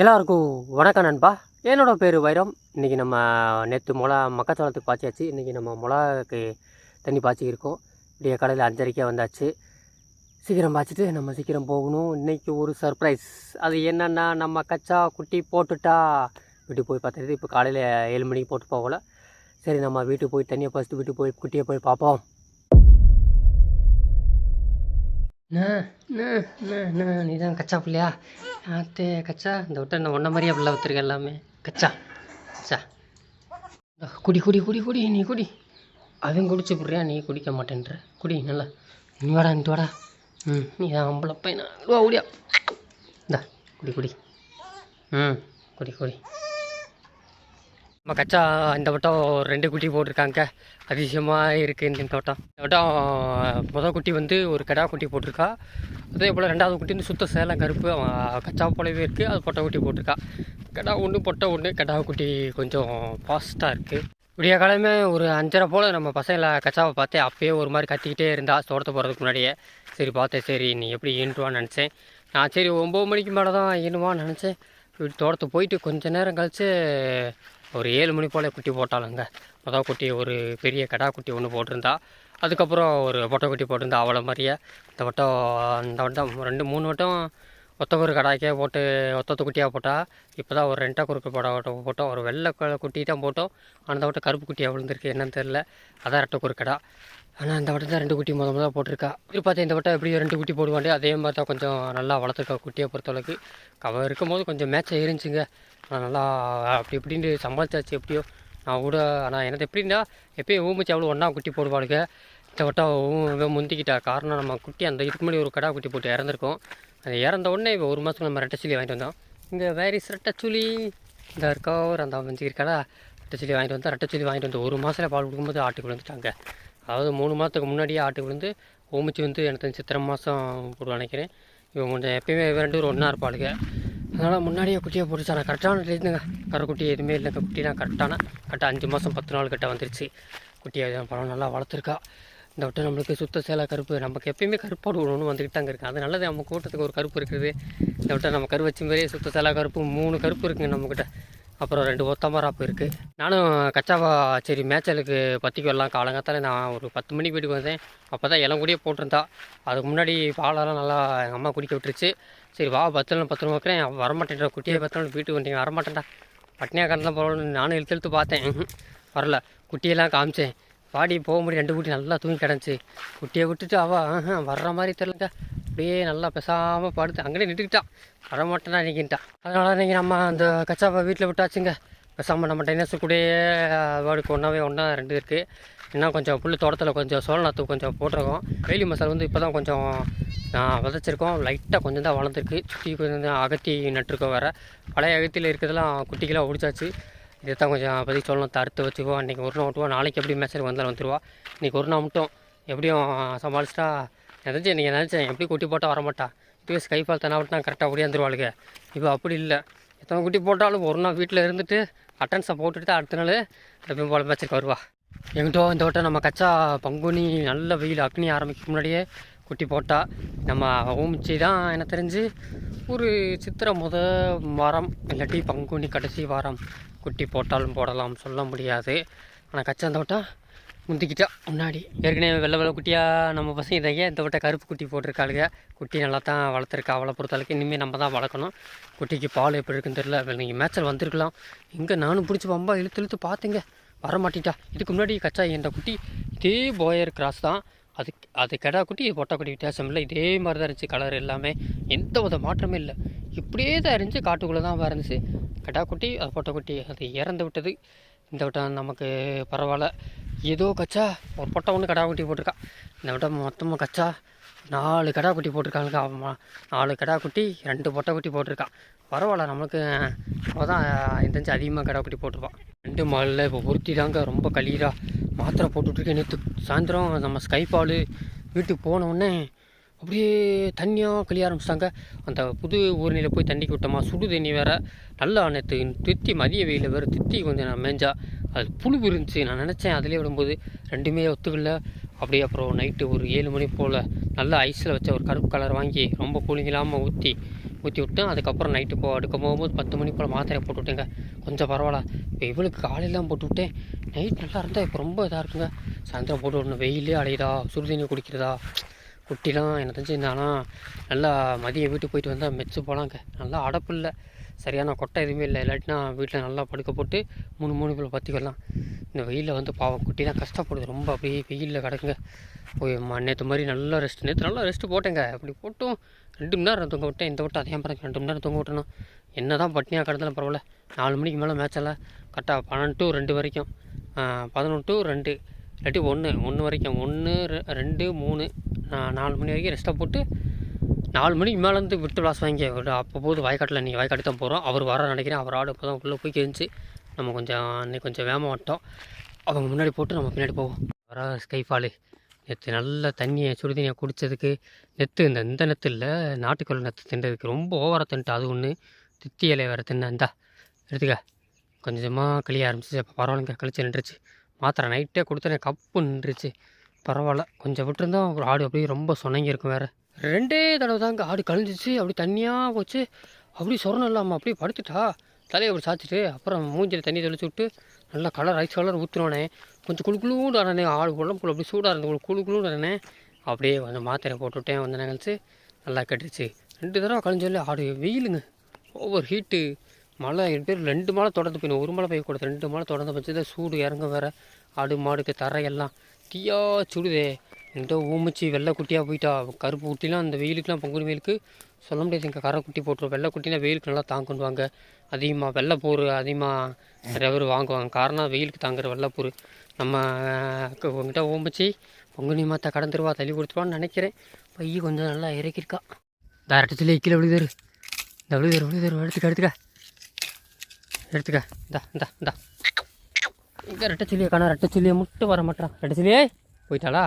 எல்லாருக்கும் வணக்கம் நண்பா. என்னோட பேர் வைரம். இன்றைக்கி நம்ம நேற்று மொளா மக்காச்சோளத்துக்கு பாய்ச்சியாச்சு இன்றைக்கி நம்ம மிளகாக்கு தண்ணி பாய்ச்சிக்கிருக்கோம். இப்படியே கடையில் அஞ்சரைக்கே வந்தாச்சு. சீக்கிரம் பாய்ச்சிட்டு நம்ம சீக்கிரம் போகணும். இன்றைக்கி ஒரு சர்ப்ரைஸ் அது என்னென்னா நம்ம கச்சா குட்டி போட்டுட்டா. வீட்டுக்கு போய் பார்த்துட்டு இப்போ காலையில் ஏழு மணிக்கு போட்டு போகல. சரி நம்ம வீட்டுக்கு போய் தண்ணியை பாய்ச்சிட்டு வீட்டுக்கு போய் குட்டியை போய் பார்ப்போம். நீ தான் கச்சா பிள்ளையா? ஆத்தே கச்சா. இந்த விட்ட நான் ஒன்றை மாதிரியே பிள்ளை வச்சுருக்க எல்லாமே? கச்சா கச்சா. குடி குடி குடி குடி நீ குடி. அவன் குடிச்சு போடுறியா? நீ குடிக்க மாட்டேன்ற. குடி நல்லா. நீ வாடா நீ வாடா. ம் நீ தான் அம்பளை பையனா? வா ஓடியா இந்தா குடி குடி. ம் குடி குடி. நம்ம கச்சா இந்த வட்டம் ரெண்டு குட்டி போட்டிருக்காங்க. அதிசயமாக இருக்குது இந்த தோட்டம். இந்த வட்டம் முதல் குட்டி வந்து ஒரு கடா குட்டி போட்டிருக்கா. அதே போல் ரெண்டாவது குட்டி வந்து சுத்த சேலம் கருப்பு கச்சா போலவே இருக்குது அது பொட்டை குட்டி போட்டிருக்கா. கிடா ஒன்று பொட்டை ஒன்று கடா குட்டி கொஞ்சம் ஃபாஸ்ட்டாக இருக்குது விடிய காலமே ஒரு அஞ்சரை போல் நம்ம பசங்களை கச்சாவை பார்த்தேன் அப்பயே ஒரு மாதிரி கத்திக்கிட்டே இருந்தா தோட்டத்தை போகிறதுக்கு முன்னாடியே. சரி பார்த்தேன். சரி நீ எப்படி ஈன்றுவான்னு நினச்சேன். நான் சரி ஒம்பது மணிக்கு மேலே தான் ஈனுவான்னு நினச்சேன். வீட்டு தோட்டத்துக்கு போயிட்டு கொஞ்ச நேரம் கழித்து ஒரு ஏழு மணி போல் குட்டி போட்டாளுங்க. மொதல் குட்டி ஒரு பெரிய கடா குட்டி ஒன்று போட்டிருந்தா. அதுக்கப்புறம் ஒரு பொட்டை குட்டி போட்டிருந்தா அவ்வளோ மாதிரியே. இந்த வட்டம் இந்த வட்டம் ரெண்டு மூணு வட்டம் ஒத்த ஒரு கடாய்க்கே போட்டு ஒத்தொத்த குட்டியாக போட்டால் இப்போ தான் ஒரு ரெண்டாக குறுக்கு போட போட்டோம். ஒரு வெள்ளை குட்டி தான் போட்டோம். அந்த வட்டம் கருப்பு குட்டியாக விழுந்திருக்கு என்னன்னு தெரில அதான் ரெட்டை குறுக்கடா. ஆனால் இந்த வட்டம் தான் ரெண்டு குட்டி முத முதல்ல போட்டிருக்கா. இது பார்த்தா இந்த வட்டம் எப்படியும் ரெண்டு குட்டி போடுவாண்டே அதே மாதிரி தான் கொஞ்சம் நல்லா வளர்த்துருக்கா குட்டியை பொறுத்தளவுக்கு. அவள் இருக்கும்போது கொஞ்சம் மேட்சாக இருந்துச்சுங்க. ஆனால் நல்லா அப்படி இப்படின்னு சமாளித்தாச்சு எப்படியோ. நான் கூட ஆனால் எனக்கு எப்படின்னா எப்பயும் ஊமிச்சு அவ்வளோ ஒன்றா குட்டி போடுவாளுங்க இந்த வட்டம் முந்திக்கிட்டா காரணம் நம்ம குட்டி அந்த இதுக்கு முன்னாடி ஒரு கடா குட்டி போட்டு இறந்துருக்கோம். அது இறந்த உடனே இப்போ ஒரு மாதத்துக்கு நம்ம ரெட்டச்சிலி வாங்கிட்டு வந்தோம். இங்கே வேரிஸ் ரெட்டச்சுலி இந்த இருக்கா ஒரு அந்த வஞ்சி இருக்கடா ரெட்டச்சிலி வாங்கிட்டு வந்தோம் ரெட்டச்சிலி வாங்கிட்டு வந்து ஒரு மாதத்தில் பால் கொடுக்கும்போது ஆட்டுக்கு விழுந்துட்டாங்க. அதாவது மூணு மாதத்துக்கு முன்னாடியே ஆட்டுக்கு விழுந்து ஓமிச்சு வந்து எனக்கு சித்திரை மாதம் போடுவான்னு நினைக்கிறேன். இவன் கொஞ்சம் எப்பயுமே ரெண்டு பேரும் ஒன்றா இருப்பாளுங்க. அதனால் முன்னாடியே குட்டியை போட்டுச்சு ஆனால் கரெக்டான ரீசனுங்க கரை குட்டி எதுவுமே இல்லைங்க. குட்டினா கரெக்டான கரெக்டாக அஞ்சு மாதம் பத்து நாள் கிட்ட வந்துருச்சு. குட்டியை பழம் நல்லா வளர்த்துருக்கா. இந்த விட்டு நம்மளுக்கு சுத்த சேலை கருப்பு. நமக்கு எப்பயுமே கருப்பாடு ஒன்று வந்துக்கிட்டு தாங்க இருக்குது அது நல்லது. நம்ம கூட்டத்துக்கு ஒரு கருப்பு இருக்குது. இந்த விட்டு நம்ம கரு வச்ச மாதிரியே சுத்த சேலை கருப்பு. மூணு கருப்பு இருக்குங்க நம்மக்கிட்ட அப்புறம் ரெண்டு ஒத்தமராப்பு இருக்குது நானும் கச்சாவா சரி மேய்ச்சலுக்கு பற்றிக்கொள்ளலாம் காலங்காத்தால் நான் ஒரு பத்து மணிக்கு வீட்டுக்கு வந்தேன். அப்போ தான் இளங்குடியே போட்டிருந்தா. அதுக்கு முன்னாடி பாலெல்லாம் நல்லா எங்கள் அம்மா குடிக்க விட்டுருச்சு. சரி வா பத்தில் பத்து நாள் வைக்கிறேன். வரமாட்டேன்டா வரமாட்டேன்றா குட்டியை பத்து வீட்டுக்கு வந்தீங்க. வரமாட்டேன்டா. பட்னியாக கடந்தான் போகணும்னு நானும் இழுத்து இழுத்து பார்த்தேன். வரல. குட்டியெல்லாம் காமிச்சேன். பாடி போக முடியும். ரெண்டு குட்டி நல்லா தூங்கி கிடந்துச்சு. குட்டியை விட்டுட்டு அவள் வர்ற மாதிரி தெரிலங்க அப்படியே நல்லா பேசாமல் படுத்து அங்கேயே நிட்டுக்கிட்டான் வரமாட்டேன்னா நிற்கிட்டான் அதனால் நீங்கள் நம்ம அந்த கச்சாப்பா வீட்டில் விட்டாச்சுங்க. பேசாமல் நம்ம டைனஸு கூடயே வாடுக்கு ஒன்றாவே ஒன்றா ரெண்டு இருக்குது இன்னும் கொஞ்சம் புல் தோட்டத்தில் கொஞ்சம் சோழநாத்து கொஞ்சம் போட்டிருக்கோம். வேலி மசால் வந்து இப்போ தான் கொஞ்சம் நான் விதைச்சிருக்கோம். லைட்டாக கொஞ்சம் தான் வளர்ந்துருக்கு. சுற்றி கொஞ்சம் தான் அகத்தி நட்டுருக்கோம் வேறு. பழைய அகத்தியில் இருக்கிறதெல்லாம் குட்டிக்கெல்லாம் ஒடிச்சாச்சு இதை தான் கொஞ்சம் அப்போதைக்கு சொல்லணும் தடுத்து வச்சுக்குவோம். இன்றைக்கி ஒரு நாள் விட்டுவோம் நாளைக்கு எப்படி மேட்ச் வந்தாலும் வந்துடுவோம் இன்றைக்கி ஒரு நாள் மட்டும் எப்படியும் சமாளிச்சிட்டா நினச்சேன் நீங்கள் நினச்சேன் எப்படி குட்டி போட்டால் வரமாட்டா? இதுவே ஸ்கைஃபால் தனா விட்டு கரெக்டாக ஓடியாந்துருவாளுங்க இப்போ அப்படி இல்லை. எத்தனை குட்டி போட்டாலும் ஒரு நாள் வீட்டில் இருந்துட்டு அட்டன்ஸை போட்டுட்டு அடுத்த நாள் எப்பயும் போல மேட்ச்சுக்கு வருவா. எங்கிட்டோ இந்த வட்டம் நம்ம கச்சா பங்குனி நல்ல வெயில் அக்னி ஆரம்பிக்க முன்னாடியே குட்டி போட்டால் நம்ம ஓமிச்சி தான் எனக்கு தெரிஞ்சு ஒரு சித்திரை முத வாரம் இல்லாட்டி பங்குனி கடைசி வாரம் குட்டி போட்டாலும் போடலாம் சொல்ல முடியாது. ஆனால் கச்சா இந்த வட்டம் முந்திக்கிட்டா முன்னாடி. ஏற்கனவே வெள்ளை வெள்ளை குட்டியாக நம்ம பசங்க இதையே இந்த விட்ட கருப்பு குட்டி போட்டிருக்காளுங்க? குட்டி நல்லா தான் வளர்த்துருக்கா அவளை பொறுத்தளவுக்கு இனிமேல் நம்ம தான் வளர்க்கணும். குட்டிக்கு பால் எப்படி இருக்குன்னு தெரியல. நீங்கள் மேட்சல் வந்திருக்கலாம். இங்கே நானும் பிடிச்சி பம்பா இழுத்து இழுத்து பார்த்தேங்க வர மாட்டிட்டா இதுக்கு முன்னாடி கச்சா என்ற குட்டி இதே போயர் கிராஸ் தான். அது அது கெடா குட்டி இது பொட்டை குட்டி வித்தியாசம் இல்லை. இதே மாதிரி தான் இருந்துச்சு கலர் எல்லாமே. எந்த வித மாற்றமே இல்லை. இப்படியே தான் இருந்துச்சு. காட்டுக்குள்ளே தான் இருந்துச்சு. கெடா குட்டி அது பொட்டை குட்டி அது இறந்து விட்டது. இந்த வட்டம் நமக்கு பரவாயில்ல. ஏதோ கச்சா ஒரு பொட்டை ஒன்று கடா குட்டி போட்டிருக்கா. இந்த வட்டம் மொத்தமாக கச்சா நாலு கடா குட்டி போட்டிருக்காங்க அவன் நாலு கடா குட்டி ரெண்டு பொட்டை குட்டி போட்டிருக்கான் பரவாயில்ல நம்மளுக்கு அவள் தான் எந்தெஞ்சு அதிகமாக கடா குட்டி போட்டிருப்பான் ரெண்டு மாலில் இப்போ பொருத்தி தாங்க ரொம்ப கலீராக மாத்திரை போட்டுட்ருக்கேன் நேற்று சாயந்தரம் நம்ம ஸ்கை பால் வீட்டுக்கு போனவுடனே அப்படியே தண்ணியாக கழிய ஆரம்பிச்சிட்டாங்க. அந்த புது ஊரணியில் போய் தண்ணிக்கு விட்டோமா? சுடு தண்ணி வேறு. நல்லா நேற்று தித்தி மதிய வெயிலில் வேறு தித்தி கொஞ்சம் நான் மேஞ்சா. அது புழு இருந்துச்சு நான் நினச்சேன் அதிலே விடும்போது ரெண்டுமே ஒத்துக்கல. அப்படியே அப்புறம் நைட்டு ஒரு ஏழு மணி போல் நல்லா ஐஸில் வச்ச ஒரு கருப்பு கலர் வாங்கி ரொம்ப கூலிங் ஊற்றி ஊற்றி விட்டேன். அதுக்கப்புறம் நைட்டு போ அடுக்க போகும்போது பத்து மணி போல் மாத்திரையை போட்டு விட்டேங்க. கொஞ்சம் பரவாயில்ல. இப்போ இவளுக்கு காலையெல்லாம் போட்டு விட்டேன். நைட் நல்லா இருந்தால் இப்போ ரொம்ப இதாக இருக்குங்க. சாயந்தரம் போட்டு விடணும். வெயிலே அலையுதா? சுடுதண்ணி குடிக்கிறதா? குட்டிலாம் எனக்கு தெரிஞ்சு இருந்தானா நல்லா மதியம் வீட்டுக்கு போயிட்டு வந்தால் மெச்சு போகலாங்க நல்லா அடப்பு இல்லை. சரியான கொட்டை எதுவுமே இல்லை. இல்லாட்டினா வீட்டில் நல்லா படுக்க போட்டு மூணு மூணு பேர் பற்றிக்கலாம் இந்த வெயிலில் வந்து பாவம் குட்டி தான் கஷ்டப்படுது. ரொம்ப அப்படியே வெயிலில் கிடக்குங்க. போய் நேற்று மாதிரி நல்லா ரெஸ்ட் நேற்று நல்லா ரெஸ்ட்டு போட்டேங்க. அப்படி போட்டும். ரெண்டு மணி நேரம் தூங்க விட்டேன். இந்த விட்டு அதே பிறகு ரெண்டு மணி நேரம் தூங்க விட்டணும் என்ன தான் பட்னியாக கிடந்தாலும் பரவாயில்ல. நாலு மணிக்கு மேலே மேட்செல்லாம் கரெக்டாக பன்னெண்டு ரெண்டு வரைக்கும். பதினொன்று டு ரெண்டு. இல்லாட்டி ஒன்று ஒன்று வரைக்கும். ஒன்று ரெண்டு மூணு. நான் நாலு மணி வரைக்கும் ரெஸ்ட்டாக போட்டு நாலு மணிக்கு மேலேருந்து விட்டு விளாஸ் வாங்கி ஒரு அப்போ போது வயக்காட்டில் நீங்கள் வாய்க்காட்டு தான் போகிறோம் அவர் வர நினைக்கிறேன். அவர் ஆடு இப்போ தான் உள்ளே போய் கிழிச்சு நம்ம கொஞ்சம் அன்னைக்கு கொஞ்சம் வேகமாக மாட்டோம் அவங்க முன்னாடி போட்டு நம்ம பின்னாடி போவோம். வர ஸ்கைஃபாலு நேற்று நல்ல தண்ணியை சுடு தண்ணியை குடித்ததுக்கு நெத்து இந்த இந்த நெத்து இல்லை நாட்டுக்கோள் நெத்து தின்றதுக்கு ரொம்ப ஓவராக தின்ட்டு அது ஒன்று தித்தி இலை வேறு தின்னா இந்தா எடுத்துக்க. கொஞ்சமாக கிளிய ஆரம்பிச்சு அப்போ பரவாயில்லைங்க. கழிச்சு நின்றுச்சு. மாத்திரை நைட்டே கொடுத்தேன் கப்பு நின்றுச்சு. பரவாயில்ல. கொஞ்சம் விட்டுருந்தா ஒரு ஆடு அப்படியே ரொம்ப சொன்னங்கி வேறு. ரெண்டே தடவை தாங்க ஆடு கழிஞ்சிச்சு அப்படி தண்ணியாக போச்சு. அப்படி சொரணம் இல்லாமல் அப்படியே படுத்துட்டா. தலையை அப்படி சாய்ச்சிட்டு அப்புறம் மூஞ்சில் தண்ணி தெளிச்சு விட்டு நல்லா கலர் ஐஸ் கலர் ஊற்றுனோடனே கொஞ்சம் குளு குளுன்னு அரணே ஆடு உடம்புக்குள்ள அப்படி சூடாக இருந்து குளு குளு குளுன்னு அப்படியே கொஞ்சம் மாத்திரை போட்டுவிட்டேன் வந்து நிகழ்ச்சி நல்லா கட்டுச்சு ரெண்டு தடவை கழிஞ்சோல்ல ஆடு வெயிலுங்க. ஓவர் ஹீட்டு மழை என் பேர் ரெண்டு மழை தொடர்ந்து போயிடும் ஒரு மழை பெய்யக்கூடாது. ரெண்டு மழை தொடர்ந்து பட்சத்தில் சூடு இறங்க வேற. ஆடு மாடுக்கு தரையெல்லாம் தீயா சுடுதே. எந்த ஊமிச்சு வெள்ளை குட்டியாக போயிட்டா. கருப்பு குட்டிலாம் அந்த வெயிலுக்குலாம் பொங்கல் வெயிலுக்கு சொல்ல முடியாது. இங்கே கரை குட்டி போட்டுரும் வெள்ளை குட்டினா வெயிலுக்கு நல்லா தாங்குவாங்க அதிகமாக வெள்ளைப்பூர் அதிகமாக நிறைய பேர் வாங்குவாங்க. காரணம் வெயிலுக்கு தாங்குற வெள்ளைப்பூர். நம்ம உங்ககிட்ட ஓம்பிச்சு பொங்கனி மாத்தா கடந்துருவா தள்ளி கொடுத்துருவான்னு நினைக்கிறேன். பைய கொஞ்சம் நல்லா இறக்கியிருக்கா டேரக்டத்தில் கீழே விழுதாரு இந்த விழுதாரு விழுதாரு எடுத்துக்க எடுத்துக்க. எடுத்துக்க. இந்தா இந்தா இந்தா. இங்கே ரெட்டச்சிலியை காணா ரெட்டச்சிலியை மட்டும் வர மாட்டான் ரெட்டச்சிலியே போயிட்டாளா?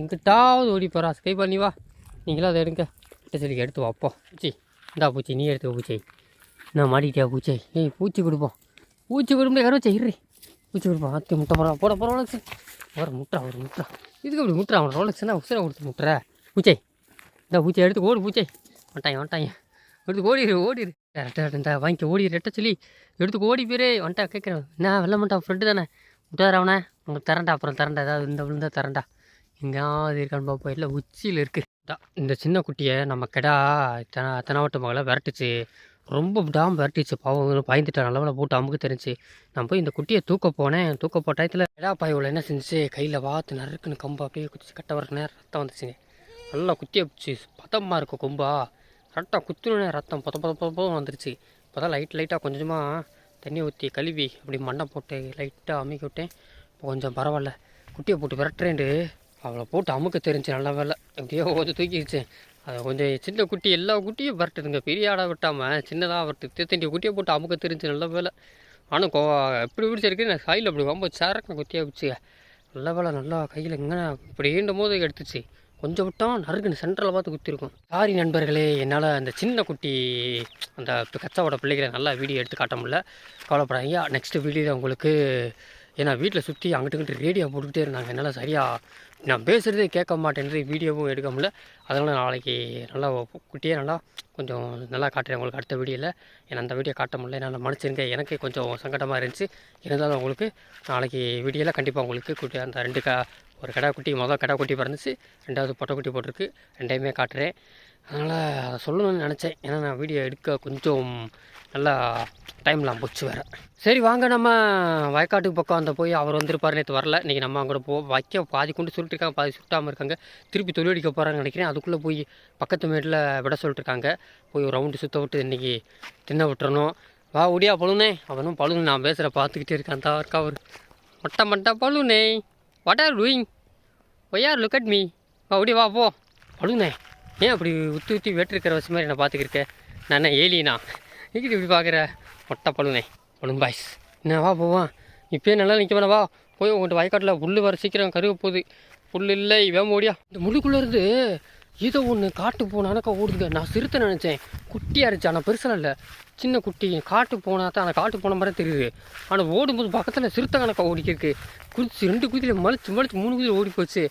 எங்கிட்டாவது ஓடி போகிறா ஸ்கை பண்ணி வா. நீங்களும் அதை எடுங்க. ரெட்டச்சிலிக்கு எடுத்து வாப்போ பூச்சி. இந்தா பூச்சி. நீ எடுத்து பூச்சி. நான் மாட்டிக்கிட்டியா பூச்சி? ஏய் பூச்சி கொடுப்போம் பூச்சி கொடுப்போம் யாரும் இரு பூச்சி கொடுப்போம் ஆத்தி முட்டை போகிறா போட போகிற ரோலக்ஸ். ஒரு முட்டா ஒரு முட்டா இதுக்கு அப்படி முட்டுறா? அவன் ரோலக்ஸ்னா உசரை கொடுத்து முட்டுற. பூச்சை. இந்த பூச்சை எடுத்து ஓடு பூச்சை. வந்துட்டாங்க வந்துட்டாங்க எடுத்து ஓடிடு ஓடிடு ரெட்டை இந்த வாங்கிக்க ஓடி ரெட்ட சொல்லி. எடுத்து ஓடி போயிரு. வந்துட்டா கேட்குறேன் என்ன வெள்ள மாட்டான் ஃப்ரெண்டு தானே? விட்டார் அவனை உங்களுக்கு தரண்டா அப்புறம் தரண்டா ஏதாவது இந்த விழுந்தா தரண்டா எங்கேயாவது இருக்கான்னு பார்ப்போம் இல்லை உச்சியில் இருக்குதா இந்த சின்ன குட்டியை நம்ம கெடா தென தெனாவட்டு மகளை விரட்டுச்சு. ரொம்ப விடாமல் விரட்டிச்சு. பாவம் பயந்துட்டா. நல்லவளை போட்டு அமுக்கு தெரிஞ்சு. நான் போய் இந்த குட்டியை தூக்க போனேன். தூக்க போட்ட டயத்தில் கெடா பாயோவில் என்ன செஞ்சுச்சு கையில் வாத்து நறுக்குன்னு கம்பு அப்படியே குச்சி கட்ட வர நேரம் ரத்தம் வந்துச்சுங்க. நல்லா குத்தியை பிடிச்சி பதமாக இருக்கும் கொம்பா. ரத்தம் குத்துனே ரத்தம் பொத பொத பொத வந்துருச்சு. இப்போ தான் லைட் லைட்டாக கொஞ்சமாக தண்ணி ஊற்றி கழுவி அப்படி மண்ணை போட்டு லைட்டாக அமுக்கி விட்டேன். இப்போ கொஞ்சம் பரவாயில்ல. குட்டியை போட்டு விரட்டுறேன்ட்டு அவளை போட்டு அமுக்க தெரிஞ்சு நல்ல வேலை. எப்படியோ கொஞ்சம் தூக்கிடுச்சேன் அதை கொஞ்சம் சின்ன குட்டி எல்லா குட்டியும் விரட்டுதுங்க. பெரிய ஆடை விட்டாமல் சின்னதாக விரட்டு. திருத்தண்டி குட்டியை போட்டு அமுக்க தெரிஞ்சு நல்ல வேலை. ஆனால் கோ எப்படி பிடிச்சிருக்கு நான் கையில் அப்படி ரொம்ப சேரக்க குத்தியாக பிடிச்சி நல்ல வேலை நல்லா கையில் எங்கே இப்படி ஈண்டும் போது எடுத்துச்சு. கொஞ்சம் விட்டோம் நறுக்குன்னு சென்டரில் பார்த்து குத்திருக்கும். சாரி நண்பர்களே என்னால் அந்த சின்ன குட்டி அந்த கச்சாவோட பிள்ளைகளை நல்லா வீடியோ எடுத்து காட்ட முடியல. கவலைப்படாதீங்க. நெக்ஸ்ட் வீடியோவில் உங்களுக்கு ஏன்னா வீட்டில் சுற்றி அங்கிட்டு இங்கிட்டு ரேடியோ போட்டுக்கிட்டே இருந்தாங்க. என்னால் சரியாக நான் பேசுகிறதே கேட்க மாட்டேன்றது வீடியோவும் எடுக்க முடியல. அதனால் நாளைக்கு நல்லா குட்டியே நல்லா கொஞ்சம் நல்லா காட்டுறேன் உங்களுக்கு அடுத்த வீடியோவில் ஏன்னா அந்த வீடியோ காட்ட முடியல. என்னால் மனுஷனுங்க எனக்கு கொஞ்சம் சங்கடமாக இருந்துச்சு. இருந்தாலும் உங்களுக்கு நாளைக்கு வீடியோவில் கண்டிப்பாக உங்களுக்கு குட்டி அந்த ரெண்டு கா ஒரு கடா குட்டி மொதல் கடா குட்டி பிறந்துச்சு. ரெண்டாவது பொட்டைக்குட்டி போட்டிருக்கு. ரெண்டையுமே காட்டுறேன். அதனால் அதை சொல்லணும்னு நினச்சேன். ஏன்னா நான் வீடியோ எடுக்க கொஞ்சம் நல்லா டைம்லாம் போச்சு வேறு. சரி வாங்க. நம்ம வயக்காட்டுக்கு பக்கம் அந்த போய் அவர் வந்திருப்பார். நேற்று வரல. இன்றைக்கி நம்ம அங்கே போ வைக்க பாதி கொண்டு சொல்லிட்டுருக்காங்க பாதி சுட்டாமல் இருக்காங்க. திருப்பி தொழிலடிக்க போகிறாங்கன்னு நினைக்கிறேன். அதுக்குள்ளே போய் பக்கத்து மேட்டில் விட சொல்லிட்டுருக்காங்க போய் ஒரு ரவுண்டு சுற்ற விட்டு இன்றைக்கி தின்ன விட்டுறணும். வா ஒடியா பழுனே. அவனும் பழுனு. நான் பேசுகிற பார்த்துக்கிட்டே இருக்கான். தான் இருக்கா அவர். மொட்டை மொட்டை பழுனே. What are doing why are look at me வா வா போ. பழுனே ஏன் அப்படி உத்தி உத்தி வேட்டிருக்கிற வச்சு மாதிரி நான் பார்த்துக்கிருக்க? நான் என்ன ஏலினா நீக்கிட்டு இப்படி பார்க்குற? மொட்டை பழுனே பழும் பாய்ஸ். என்ன வா போவான் இப்பயே நல்லா நிற்க வேணா வா. போய் உங்கள்கிட்ட வயக்காட்டில் புல் வர சீக்கிரம் கருக போகுது. புல் இல்லை வேம ஓடியா இந்த முள்ளுக்குள்ளே இருந்து ஏதோ ஒன்று காட்டு போனானக்கா ஓடுதுங்க. நான் சிறுத்தை நினச்சேன். குட்டியாக இருந்துச்சு ஆனால் பெருசாக இல்லை. சின்ன குட்டி காட்டு போனா தான் ஆனால் காட்டு போன மாதிரி தெரியுது. ஆனால் ஓடும்போது பக்கத்தில் சிறுத்தை கணக்காக ஓடிக்கிருக்கு. குதிச்சு ரெண்டு குதியில் மலிச்சு மலிச்சு மூணு குதிரை ஓடி போச்சு.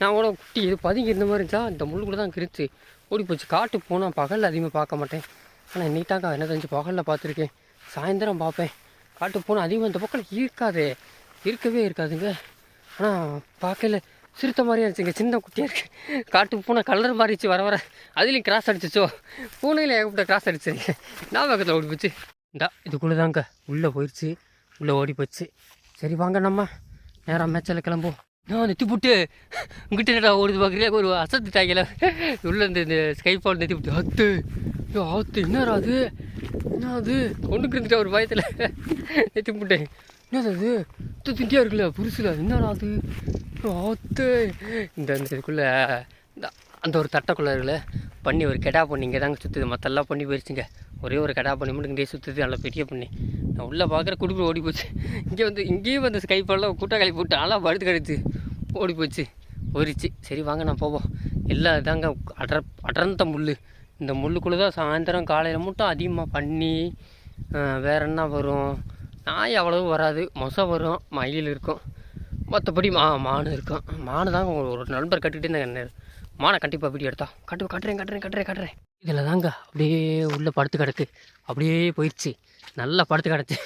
நான் ஓட குட்டி இது பதுங்கி இருந்த மாதிரி இருந்துச்சா? இந்த முள்ளுக்குள்ளே தான் கிரிச்சு. ஓடி போச்சு. காட்டு போனால் பகலில் அதிகமாக பார்க்க மாட்டேன். ஆனால் இன்னைக்கு தாங்க என்ன தெரிஞ்சு பகலில் பார்த்துருக்கேன். சாயந்தரம் பார்ப்பேன். காட்டு போனால் அதிகமாக இந்த பக்கம் இருக்காதே. இருக்கவே இருக்காதுங்க. ஆனால் பார்க்கல. சிறுத்தை மாதிரியே இருந்துச்சுங்க சின்ன குட்டியாக இருக்குது காட்டு பூனை கலர் மாறிச்சு வர வர. அதுலேயும் கிராஸ் அடிச்சிச்சோ. பூனையில் ஏகப்பட்ட கிராஸ் அடிச்சுங்க நான் பக்கத்தில் ஓடி போச்சு. இந்தா இதுக்குள்ளே தாங்க. உள்ளே போயிடுச்சு உள்ளே ஓடி போச்சு. சரி வாங்க நம்ம. நேராக மேட்சில் கிளம்புவோம் நான் நெத்தி போட்டு. உங்ககிட்ட என்னடா ஓடுது பார்க்குறியா ஒரு அசத்து தாக்கல உள்ள இந்த இந்த ஸ்கை பால் நெத்தி போட்டு. ஆத்து ஐயோ ஆத்து என்னடா அது? என்ன அது? கொண்டு இருந்துட்டா ஒரு பயத்தில். நெத்தி போட்டேன் என்னது? அது இது திண்டியாக இருக்குல்ல புருசுல. என்னடா அது? ஆத்து இந்த இந்த இதுக்குள்ளே இந்த அந்த ஒரு தட்டைக்குள்ளே இருக்குல்ல பண்ணி ஒரு கெடா பண்ணி இங்கே தாங்க சுற்றுது மற்றெல்லாம் பண்ணி போயிடுச்சுங்க ஒரே ஒரு கடா பண்ணி மட்டும் இங்கேயே சுற்றுது நல்லா பெரிய பண்ணி நான் உள்ளே பார்க்குற குடுக்குற ஓடி போச்சு. இங்கே வந்து இங்கேயும் வந்து ஸ்கைப்பெல்லாம் கூட்ட போட்டு ஆளாக படுத்து கிடச்சி ஓடி போச்சு. போயிடுச்சு சரி வாங்க நான் போவோம். எல்லாம் இதாங்க அடர் அடர்ந்த முள் இந்த முள்ளுக்குள்ளே தான் சாயந்தரம் காலையில் மட்டும் அதிகமாக பண்ணி வேற என்ன வரும்? நாய் அவ்வளவு வராது. மொசை வரும் மயில் இருக்கும். மற்றபடி மா மானு இருக்கும். மானு தாங்க ஒரு நண்பர் கட்டிகிட்டே இருந்தாங்க. மானை கண்டிப்பாக வீடியோ எடுத்தா. கட்டு கட்டுறேன் கட்டுறேன் கட்டுறேன் கட்டுறேன். இதில் தாங்க அப்படியே உள்ளே படுத்து கிடக்கு. அப்படியே போயிடுச்சு நல்லா படுத்து கிடச்சி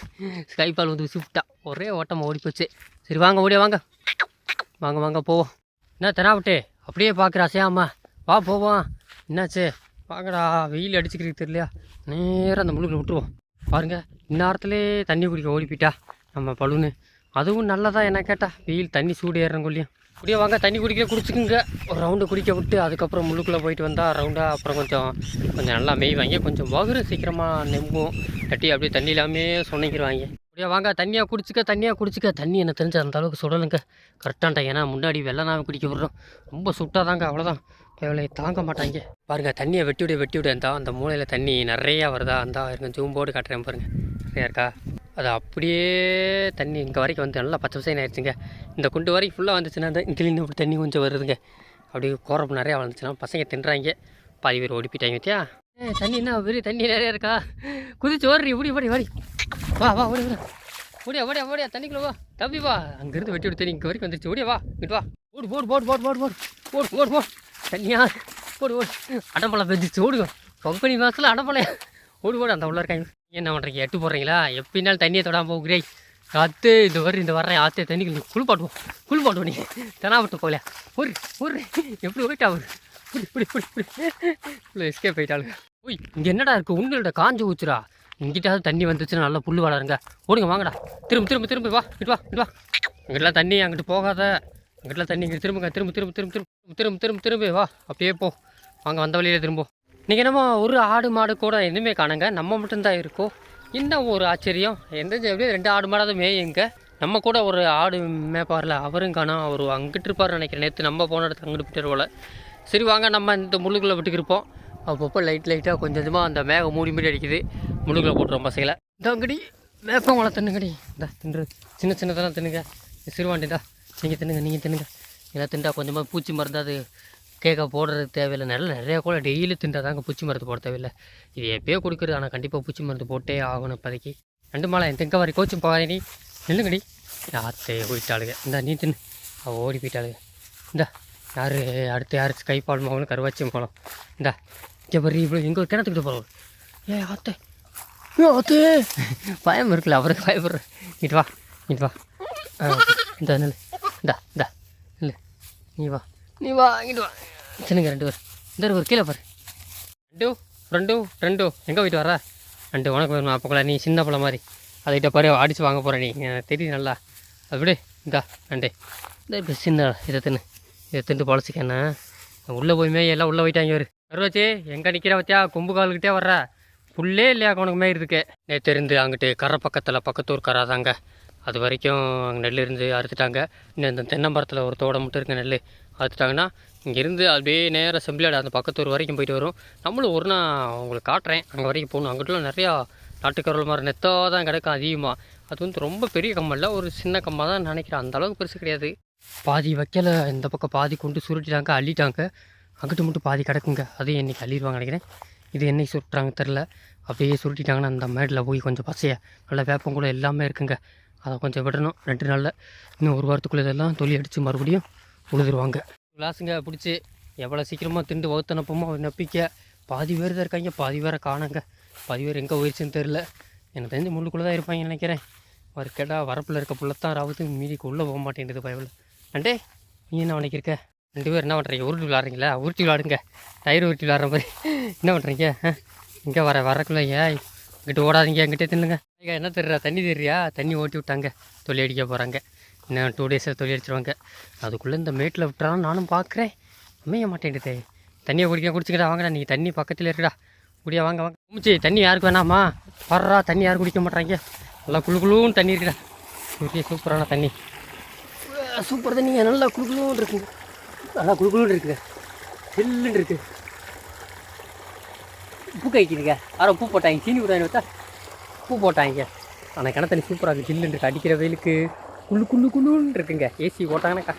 ஸ்கைபால் வந்து சுஃப்டா ஒரே ஓட்டமாக ஓடி போச்சு சரி வாங்க ஓடியா வாங்க. வாங்க வாங்க போவோம். என்ன தெனாவட்டே? அப்படியே பார்க்குற அசையாமா. வா போவோம். என்னாச்சு? பார்க்கடா வெயில் அடிச்சுக்கிறதுக்கு தெரியலையா? நேராக அந்த முழுக்கில் விட்டுருவோம். பாருங்க இந்நேரத்துலேயே தண்ணி குடிக்க ஓடி போயிட்டா நம்ம பலூனு. அதுவும் நல்லதாக என்ன கேட்டால் வெயில் தண்ணி சூடு ஏறுறங்கொல்லியும் அப்படியே வாங்க தண்ணி குடிக்க குடிச்சுக்குங்க. ஒரு ரவுண்டு குடிக்க விட்டு அதுக்கப்புறம் முள்ளுக்குள்ளே போயிட்டு வந்தால் ரவுண்டாக அப்புறம் கொஞ்சம் கொஞ்சம் நல்லா மேய்வாங்க. கொஞ்சம் வகுறு சீக்கிரமாக நெம்பும் தட்டி அப்படியே தண்ணி இல்லாமே சொன்னிக்கிறவாங்க அப்படியே வாங்க தண்ணியாக குடிச்சிக்க தண்ணியாக குடிச்சிக்க. தண்ணி என்ன தெரிஞ்சு அந்த அளவுக்கு சுடலுங்க. கரெக்டான்ட்டா ஏன்னா முன்னாடி வெள்ளை நாம் குடிக்க விடுறோம். ரொம்ப சுட்டாதாங்க அவ்வளோதான் எவ்வளோ தாங்க மாட்டாங்க. பாருங்க தண்ணியை வெட்டி விட வெட்டி விட. இருந்தால் அந்த மூலையில் தண்ணி நிறையா வருதா? அந்த இருங்க ஜூம்போடு காட்டுறேன் பாருங்கள் நிறையா இருக்கா? அது அப்படியே தண்ணி இங்கே வரைக்கும் வந்து நல்லா பச்சை பசைன்னு ஆயிடுச்சுங்க. இந்த குண்டு வரைக்கும் ஃபுல்லாக வந்துச்சுன்னா இந்த இங்கிலிருந்து இப்படி தண்ணி கொஞ்சம் வருதுங்க. அப்படியே கோரப்பு நிறையா வந்துச்சுன்னா பசங்க தின்றாங்க. பாதி பேர் ஓடி போயிட்டாங்க ஏ தண்ணி என்ன பெரிய தண்ணி நிறையா இருக்கா? குதிச்சு ஓடுறி ஓடி ஓடி ஓடி. வா வா ஓடி ஓடி. ஓடியா ஓடியா ஓடியா தண்ணிக்குள்ள வா. தம்பி வா. அங்கேருந்து வெட்டி விட்டு தண்ணி இங்கே வரைக்கும் வந்துருச்சு. ஓடியா வா இங்கிட்டு வா. ஓடு போடு போடு போடு போடு போடு ஓடு ஓடு போடு தண்ணியா? ஓடு ஓடு. அடம்பழம் பெஞ்சிச்சு ஓடுங்க கம்பெனி மாதத்தில் அடம்பழையா ஓடு ஓடு அந்த உள்ள இருக்காங்க. என்ன பண்ணுறீங்க எட்டு போடுறீங்களா? எப்படினாலும் தண்ணியை தொடாமல் போகிறே காற்று இந்த வர இந்த வர்றேன் ஆத்தே தண்ணிக்கு குளிப்பாட்டுவோம் குளிப்பாட்டுவோம் நீ. தெனாவட்டு போகல ஒரு ஒரு எப்படி போயிட்டா ஒரு புடி புடி புடி புடி. எஸ்கேப் போயிட்டாளுங்க ஓய் இங்கே என்னடா இருக்குது உங்களோட காஞ்சு ஊச்சுடா இங்கிட்டாவது தண்ணி வந்துச்சுன்னா நல்லா புல் வளருங்க. ஓடுங்க வாங்கடா. திரும்ப திரும்ப திரும்ப வா. இட்டு வா இட்டு வா. இங்கிட்டலாம் தண்ணி அங்கிட்டு போகாத. அங்கிட்டலாம் தண்ணி இங்கே திரும்புங்க. திரும்ப திரும்ப திரும்ப திரும்ப திரும்ப திரும்ப திரும்ப வா அப்படியே போ. வாங்க வந்த வழியில் திரும்ப. நீங்கள் என்னமோ ஒரு ஆடு மாடு கூட எதுவுமே காணுங்க. நம்ம மட்டும்தான் இருக்கோம். என்ன ஒரு ஆச்சரியம். எந்த எப்படியும் ரெண்டு ஆடு மாடாவது மேயுங்க. நம்ம கூட ஒரு ஆடு மேய்ப்பார்ல அவரும் காணோம். அவர் அங்கிட்டு இருப்பார் நினைக்கிறேன். நேற்று நம்ம போன இடத்துல அங்கிட்டு போயிட்டு போல. சரி வாங்க நம்ம இந்த முள்ளுக்குள்ளே விட்டுக்கிருப்போம். அப்பப்போ லைட் லைட்டாக கொஞ்சம் கொஞ்சமாக அந்த மேகம் மூடி மூடி அடிக்குது. முள்ளுக்குள்ளே போட்டுருவோம் பசங்களை. இந்த அங்கடி வேப்பங்களை தின்னுங்கடி. இந்த தின்று. சின்ன சின்னதெல்லாம் தின்னுங்க. இந்த சிறுவாண்டி தான் நீங்கள் தின்னுங்க நீங்கள் தின்னுங்க. ஏன்னா திண்டா கொஞ்சமாக பூச்சி மருந்து அது கேட்க போடுறது தேவையில்லை. நல்ல நிறையா கூட டெய்லி திண்டா தாங்க பூச்சி மருந்து போட தேவையில்லை. இது எப்பயோ கொடுக்குறது ஆனால் கண்டிப்பாக பூச்சி மருந்து போட்டே ஆகணும் இப்போதைக்கு. ரெண்டு மாலை என் தெங்க வரை கோச்சும் நீ நில்லுங்கடி. யாத்தே போயிட்டாளுங்க. இந்த நீ தின்னு. அவள் ஓடி போயிட்டாளுங்க. இந்த. யார்? அடுத்து யார்? கைப்பால் மகனும் கருவாச்சி போகலாம் இந்த இங்கே பாரு இவ்வளோ எங்கே ஒரு கிணத்துக்கிட்ட போகலாம் ஏ ஆத்தே. ஏ ஆத்தே. பயம் இருக்குல்ல அவருக்கு பயப்படுற. இட்டு வா இட்டு வா. ஆ இந்த நெல் இந்தா இந்தா. இல்லை நீ வா. நீ வா இங்கிட்டு வா. சின்னங்க ரெண்டு பேர் இந்த ஒரு கீழே பாரு. ரெண்டு ரெண்டு ரெண்டு. எங்கே போயிட்டு வர ரெண்டு உனக்கு வேணும் அப்போ நீ சின்ன பிள்ளை மாதிரி. அதுக்கிட்ட பாரு அடித்து வாங்க போகிற நீ. எனக்கு நல்லா. அப்படி விடு. இந்தா ரெண்டே. இந்த இப்போ சின்ன இதை தின்னு. இதை தின்னு உள்ளே போய்மே எல்லாம் உள்ளே போயிட்டாங்க இவர். கருவாச்சி எங்கே நிற்கிற பத்தியா? கொம்பு கால்கிட்டே வர்ற. புல்லே இல்லையா உனக்கு இருக்கு நேற்று இருந்து அங்கிட்டு கரை பக்கத்தில் பக்கத்தூர் கரை தாங்க. அது வரைக்கும் அங்கே நெல் இருந்து அறுத்துட்டாங்க. இன்னும் இந்த தென்னம்பரத்தில் ஒரு தோடம் மட்டும் இருக்குது நெல் அறுத்துட்டாங்கன்னா இங்கேருந்து அப்படியே நேராக செம்பிளாடு அந்த பக்கத்தூர் வரைக்கும் போயிட்டு வரும். நம்மளும் ஒரு நாள் உங்களுக்கு காட்டுறேன். அங்கே வரைக்கும் போகணும். அங்கிட்டலாம் நிறையா நாட்டுக்கருள் மரம் நெத்தாக தான் கிடைக்கும் அதிகமாக அது வந்து ரொம்ப பெரிய கம்மல்ல ஒரு சின்ன கம்மாக தான் நினைக்கிறேன். அந்த அளவுக்கு பெருசு கிடையாது. பாதி வைக்கல. இந்த பக்கம் பாதி கொண்டு சுருட்டிட்டாங்க அள்ளிட்டாங்க. அங்கிட்டு மட்டும் பாதி கிடக்குங்க. அதையும் என்னைக்கு அள்ளிடுவாங்க நினைக்கிறேன். இது என்னைக்கு சுருட்டுறாங்க தெரில அப்படியே சுருட்டிட்டாங்கன்னா அந்த மேடில் போய் கொஞ்சம் பசையை நல்ல வேப்பம் கூட எல்லாமே இருக்குங்க. அதை கொஞ்சம் விடணும். ரெண்டு நாளில் இன்னும் ஒரு வாரத்துக்குள்ளே இதெல்லாம் தொழில் அடித்து மறுபடியும் உழுதுருவாங்க. கிளாஸுங்க பிடிச்சி எவ்வளோ சீக்கிரமாக திண்டு வகுத்தனப்போமோ நம்பிக்கை. பாதி பேர் தான் இருக்காங்க. பாதி பேரை காணுங்க. பேர் எங்கே போயிடுச்சுன்னு தெரில எனக்கு தெரிஞ்சு முள்ளுக்குள்ளே தான் இருப்பாங்கன்னு நினைக்கிறேன். ஒரு கெடா வரப்பில் இருக்க புள்ளத்தான் ராவுது. மீதிக்கு உள்ளே போக மாட்டேங்குது பயவில். அண்டே நீ என்ன நினைக்கிருக்க ரெண்டு பேர் என்ன பண்ணுறீங்க உருட்டி விளாட்றீங்களா உருட்டி விளாடுங்க டயர் உருட்டி விளாட்ற மாதிரி. என்ன பண்ணுறீங்க இங்கே வர வரக்குள்ள ஏன் இங்கிட்ட ஓடாதீங்க எங்கிட்டே தின்னுங்க. ஐயா, என்ன தெரியுறா தண்ணி தெரியா தண்ணி ஓட்டி விட்டாங்க. தொழில் அடிக்க போகிறாங்க இன்னும் டூ டேஸில் தொழில் அடிச்சிருவாங்க. அதுக்குள்ளே இந்த மேட்டில் விட்டுறாலும் நானும் பார்க்குறேன். அமைய மாட்டேங்குது. தண்ணியை குடிக்க குடிச்சிக்கடா வாங்கடா நீங்கள் தண்ணி பக்கத்தில் இருக்குடா குடியா வாங்க வாங்க. மூச்சி தண்ணி யாருக்கு வேணாமா? வர்றா தண்ணி யாரும் குடிக்க மாட்டாங்க நல்லா குளு குளுன்னு தண்ணி இருக்குடா. சூப்பரான தண்ணி. சூப்பர் நீங்கள் நல்லா குளு இருக்குங்க நல்லா குளு இருக்குங்க சில்லுன்னு இருக்குது பூ கைக்குதுங்க யாரோ பூ போட்டாங்க. சீனி விடுறாங்க பார்த்தா பூ போட்டாங்க. ஆனால் கிணத்து சூப்பராக இருக்குது ஜில்லுன்னு இருக்கு. அடிக்கிற வெயிலுக்கு குள்ளு குள்ளு குள்ளுன்னு இருக்குங்க. ஏசி போட்டாங்கன்னாக்கா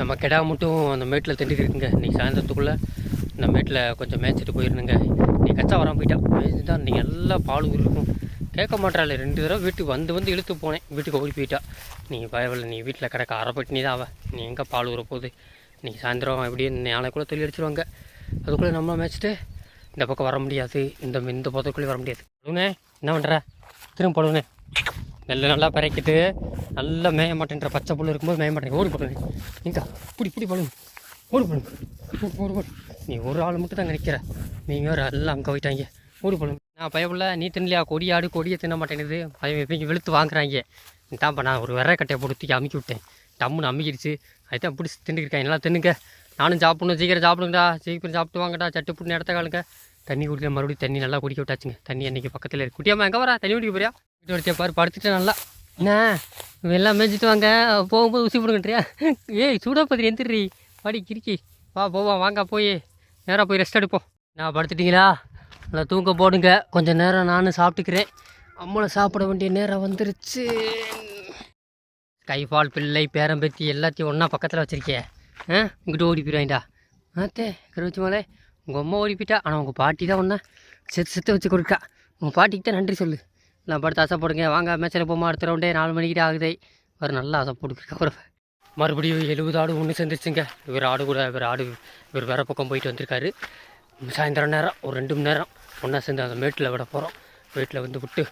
நம்ம கிடா மட்டும் அந்த மேட்டில் தண்டிட்டு இருக்குங்க. இன்னைக்கு சாயந்தரத்துக்குள்ளே இந்த மேட்டில் கொஞ்சம் மேய்ச்சிட்டு போயிருந்துங்க. நீ கச்சா வராமல் போயிட்டா. மேய்ச்சி நீங்கள் எல்லாம் பால் இருக்கும் கேட்க மாட்டாள் ரெண்டு தடவை வீட்டுக்கு வந்து வந்து இழுத்து போனேன். வீட்டுக்கு ஓடி போயிட்டா. நீ பயவில் நீ வீட்டில் கிடக்க அரைப்பட்டினி தான் அவ நீ எங்கே பால் ஊற போகுது? நீங்கள் சாயந்தரம் எப்படியும் நாளைக்குள்ளே தொழில் அடிச்சிருவாங்க. அதுக்குள்ளே நம்ம மேய்ச்சிட்டு இந்த பக்கம் வர முடியாது. இந்த இந்த பக்கத்துக்குள்ளே வர முடியாது. பழுவனே என்ன பண்ணுற திரும்ப பழுவனே. நெல்லை நல்லா பறைக்கிட்டு நல்லா மேய மாட்டேன்ற பச்சை புல் இருக்கும்போது மேய மாட்டேங்க ஓடி போடுங்க எங்கா பிடி பிடி பழுவு ஓடி பழுவு ஓடு ஓடு ஓடு. நீ ஒரு ஆள் மட்டும் தான் நிற்கிற நீங்கள் வேறு எல்லாம் அங்கே போயிட்டாங்க. ஓடி பழுவு நான் பயப்புள்ள நீ தின்னலையா கொடியாடு கொடியை தின்ன மாட்டேங்குது. பயம் எப்பயும் வெளுத்து வாங்குறாங்க. இதான்ப்பா நான் ஒரு விரை கட்டையை போட்டு தூக்கி அமுக்கி விட்டேன். டம்முன்னு அமுக்கிடுச்சு. அதுதான் பிடிச்சி தின்னுக்கிருக்கேன். எல்லாம் தின்னுங்க. நானும் சாப்பிடணும் சீக்கிரம் சாப்பிடுங்கடா. சீக்கிரம் சாப்பிட்டு வாங்கடா. சட்டு புட்டு இடத்த காலுங்க தண்ணி குடிக்கிற மறுபடியும் தண்ணி நல்லா குடிக்க விட்டாச்சுங்க. தண்ணி அன்றைக்கி பக்கத்தில் இருக்கு. குட்டியாம்மா எங்கே வரா? தண்ணி குடிக்க போறியா? வீட்டு வரைச்சா பாரு படுத்துட்டு நல்லா. என்ன? எல்லாம் மேய்ச்சிட்டு வாங்க. போகும்போது ஊசி போடுங்கன்றியா? ஏய் சூடாப்பதிரி எந்திரி. பாடி கிறுக்கி. வா போவோம் வாங்க போய். நேராக போய் ரெஸ்ட் எடுப்போம். நான் படுத்துட்டீங்களா? நல்லா தூங்க போடுங்க. கொஞ்சம் நேரம் நானும் சாப்பிட்டுக்கிறேன். அம்மளை சாப்பிட வேண்டிய நேரம் வந்துருச்சு. கைஃபால் பிள்ளை பேரம்பேத்தி எல்லாத்தையும் ஒன்றா பக்கத்தில் வச்சுருக்கே ஆ? இங்கிட்ட ஓடி போயிடுவாங்கடா ஆத்தே கருவச்சி மேலே உங்கள் அம்மா ஓடி போயிட்டா ஆனால் உங்கள் பாட்டி தான் ஒன்றா செத்து செத்து வச்சு கொடுக்கா. உங்கள் பாட்டிக்கு தான் நன்றி சொல்லு. நான் படுத்து ஆசைப்படுங்க வாங்க மேட்சில் போமா அடுத்த ரவுண்டே நாலு மணிக்கிட்ட ஆகுதே. வேறு நல்லா ஆசை போட்டுருக்கு அப்புறம் மறுபடியும் எழுபது ஆடு ஒன்று சேர்ந்துருச்சுங்க. இவர் ஆடு கூட இவர் ஆடு இவர் வேறு பக்கம் போயிட்டு வந்திருக்காரு. சாயந்தரம் நேரம் ஒரு ரெண்டு மணி நேரம் ஒன்றா சேர்ந்து அந்த மேட்டில் விட போகிறோம் வீட்டில் வந்து விட்டு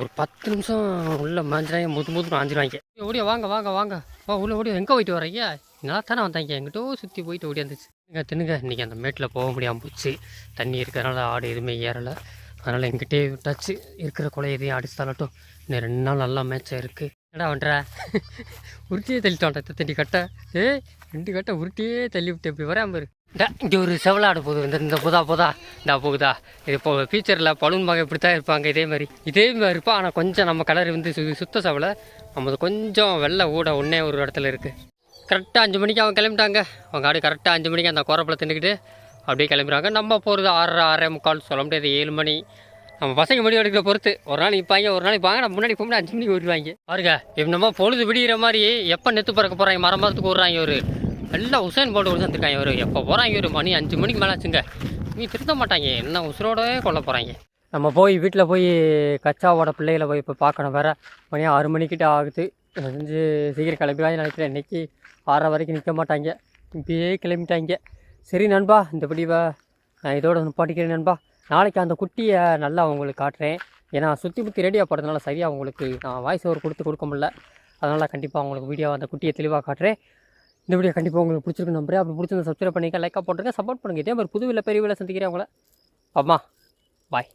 ஒரு பத்து நிமிஷம் உள்ள மாஞ்சினாங்க முது முது மாஞ்சிருவாங்க ஓடியா வாங்க வாங்க வாங்க. வா உள்ள ஓடி எங்கே போயிட்டு வரையா நல்லா தானே வந்தாங்க எங்கிட்டோ சுற்றி போயிட்டு ஓடியாந்துச்சு இங்கே தின்னுங்க இன்றைக்கி அந்த மேட்டில் போக முடியாமல் போச்சு. தண்ணி இருக்கிறனால ஆடு எதுவுமே ஏறலை. அதனால் எங்கிட்டே விட்டாச்சு. இருக்கிற கொலை எதையும் அடிச்சு தள்ளட்டும் இன்னும் ரெண்டு நாள் நல்லா மேட்சாக இருக்குது என்னடா பண்ணுற உருட்டியே தள்ளிட்டான் தண்ணி கட்டை. ஏ ரெண்டு கட்டை உருட்டியே தள்ளி விட்டு இப்படி வராமல் இரு. டா இங்கே ஒரு செவலாடு போகுது. இந்த இந்த புதா புதா. இந்த போகுதா. இது இப்போ ஃபியூச்சரில் பலூன் மகன் இப்படி தான் இருப்பாங்க. இதே மாதிரி. இதே மாதிரி இருப்பா. ஆனால் கொஞ்சம் நம்ம கலர் வந்து சு சுத்த செவலை. நம்மது கொஞ்சம் வெள்ளை ஊட ஒன்றே ஒரு இடத்துல இருக்குது கரெக்டாக அஞ்சு மணிக்கு அவன் கிளம்பிட்டாங்க. அவங்க ஆடு கரெக்டாக அஞ்சு மணிக்கு அந்த கோரப்பில் தின்னுக்கிட்டு அப்படியே கிளம்புறாங்க நம்ம போகிறது ஆறரை ஆறரை முக்கால் சொல்ல முடியாது. ஏழு மணி. நம்ம பசங்க முடிவு எடுக்கிற பொறுத்து. ஒரு நாள் நிற்பாங்க ஒரு நாளைக்கு வாங்க நம்ம முன்னாடி போகும்போது அஞ்சு மணிக்கு ஓடிவாங்க பாருங்க இப்போ பொழுது விடிகிற மாதிரி எப்போ நெத்து பறக்க போகிறாங்க மரம் மரத்துக்கு விடுறாங்க ஒரு எல்லாம் உசைன் போட்டு விட்டு வந்துருக்காங்க ஒரு எப்போ போகிறாங்க ஒரு மணி அஞ்சு மணிக்கு மேலே ஆச்சுங்க நீ திருத்த மாட்டாங்க. என்ன உசுரோடவே கொல்ல போகிறாங்க நம்ம போய் வீட்டில் போய் கச்சாவோட பிள்ளைகளை போய் இப்போ பார்க்கணும் வேறு. மணி ஆறு மணிக்கிட்ட ஆகுது. செஞ்சு சீக்கிரம் கிளம்பிடுவாங்க நினைக்கிறேன். இன்றைக்கி ஆறரை வரைக்கும் நிற்க மாட்டாங்க. இப்பயே கிளம்பிட்டாங்க. சரி நண்பா இந்த படிவா நான் இதோட நிப்பாட்டிக்கிறேன் நண்பா. நாளைக்கு அந்த குட்டியை நல்லா உங்களுக்கு காட்டுறேன். ஏன்னா சுற்றி முற்றி ரெடியாக போடுறதுனால சரியாக உங்களுக்கு நான் வாய்ஸ் ஓவர் கொடுத்து கொடுக்க முடில அதனால் கண்டிப்பாக உங்களுக்கு வீடியோ அந்த குட்டியை தெளிவாக காட்டுறேன். இந்த வீடியோ கண்டிப்பாக உங்களுக்கு பிடிச்சிருக்கு நம்புறேன். அப்படி பிடிச்சிருந்தா சப்ஸ்கிரைப் பண்ணிக்க லைக்காக போட்டுருங்க. சப்போர்ட் பண்ணுங்கள் இதே மாதிரி புது விலை பெரிய விலை சந்திக்கிறேன் உங்களை. அம்மா பாய்